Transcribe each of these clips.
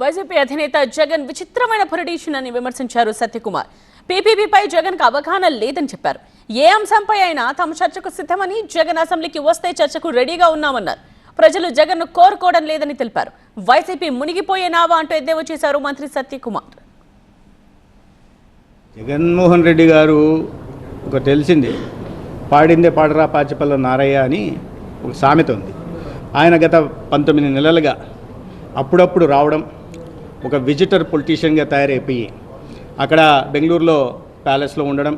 YCP అధినేత జగన్ విచిత్రమైన politician అని విమర్శించారు సత్యకుమార్. పీపీపీపై జగన్కు అవగాహన లేదని చెప్పారు. ఏ అంశంపై అయినా తమ చర్చకు సిద్ధమని జగన్ అసెంబ్లీకి వస్తే చర్చకు రెడీగా ఉన్నామన్నారు. ప్రజలు జగన్ను కోరుకోవడం లేదని తెలిపారు. వైసీపీ మునిగిపోయేనావా అంటూ ఎద్దేవా చేశారు మంత్రి సత్యకుమార్. జగన్మోహన్ రెడ్డి గారు ఒక తెలిసింది పాడిందే పాడరా పాచిపల్ల నారయ్య అని ఒక సామెత ఉంది. ఆయన గత పంతొమ్మిది నెలలుగా అప్పుడప్పుడు రావడం ఒక విజిటర్ పొలిటీషియన్గా తయారైపోయి అక్కడ బెంగళూరులో ప్యాలెస్లో ఉండడం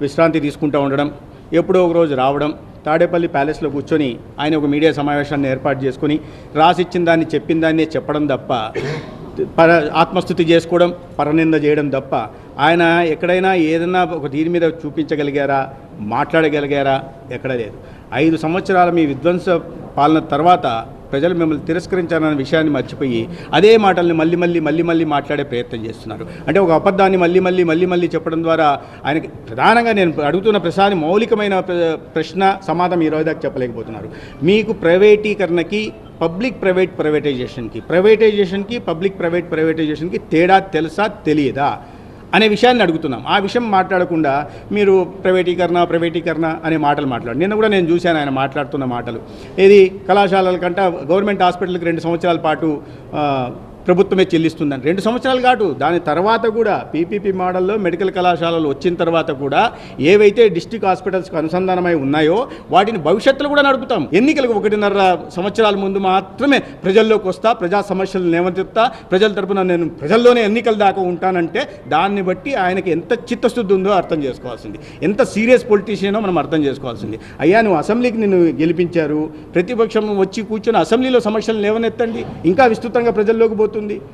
విశ్రాంతి తీసుకుంటూ ఉండడం ఎప్పుడో ఒక రోజు రావడం తాడేపల్లి ప్యాలెస్లో కూర్చొని ఆయన ఒక మీడియా సమావేశాన్ని ఏర్పాటు చేసుకుని రాసిచ్చిన దాన్ని చెప్పిన దాన్నే చెప్పడం తప్ప పర ఆత్మస్థుతి చేసుకోవడం పరనింద చేయడం తప్ప ఆయన ఎక్కడైనా ఏదైనా ఒక దీని మీద చూపించగలిగారా మాట్లాడగలిగారా ఎక్కడ లేదు. ఐదు సంవత్సరాల మీ విధ్వంస పాలన తర్వాత ప్రజలు మిమ్మల్ని తిరస్కరించారన్న విషయాన్ని మర్చిపోయి అదే మాటల్ని మళ్ళీ మళ్ళీ మళ్ళీ మళ్ళీ మాట్లాడే ప్రయత్నం చేస్తున్నారు. అంటే ఒక అబద్ధాన్ని మళ్ళీ మళ్ళీ మళ్ళీ మళ్ళీ చెప్పడం ద్వారా ఆయనకి ప్రధానంగా నేను అడుగుతున్న ప్రశ్న మౌలికమైన ప్ర- ప్రశ్న సమాధానం ఈ రోజు దాకా చెప్పలేకపోతున్నారు. మీకు ప్రైవేటీకరణకి పబ్లిక్ ప్రైవేట్ ప్రైవేటైజేషన్కి ప్రైవేటైజేషన్కి పబ్లిక్ ప్రైవేట్ ప్రైవేటైజేషన్కి తేడా తెలుసా తెలియదా? అనే విషయాన్ని అడుగుతున్నాం. ఆ విషయం మాట్లాడకుండా మీరు ప్రైవేటీకరణ ప్రైవేటీకరణ అనే మాటలు మాట్లాడు. నిన్న కూడా నేను చూశాను ఆయన మాట్లాడుతున్న మాటలు. ఇది కళాశాలల కంటే గవర్నమెంట్ హాస్పిటల్కి రెండు సంవత్సరాల పాటు ప్రభుత్వమే చెల్లిస్తుందని. రెండు సంవత్సరాలు కాదు దాని తర్వాత కూడా పీపీపీ మోడల్లో మెడికల్ కళాశాలలు వచ్చిన తర్వాత కూడా ఏవైతే డిస్టిక్ హాస్పిటల్స్కి అనుసంధానమై ఉన్నాయో వాటిని భవిష్యత్తులో కూడా నడుపుతాం. ఎన్నికలకు ఒకటిన్నర సంవత్సరాల ముందు మాత్రమే ప్రజల్లోకి వస్తా ప్రజా సమస్యలు లేవనెత్తా ప్రజల తరపున నేను ప్రజల్లోనే ఎన్నికల దాకా ఉంటానంటే దాన్ని బట్టి ఆయనకి ఎంత చిత్తశుద్ధి ఉందో అర్థం చేసుకోవాల్సింది. ఎంత సీరియస్ పొలిటీషియనో మనం అర్థం చేసుకోవాల్సింది. అయ్యా నువ్వు అసెంబ్లీకి నిన్ను గెలిపించారు ప్రతిపక్షం వచ్చి కూర్చొని అసెంబ్లీలో సమస్యలు లేవనెత్తండి ఇంకా విస్తృతంగా ప్రజల్లోకి పోతుంది జరుగుతుంది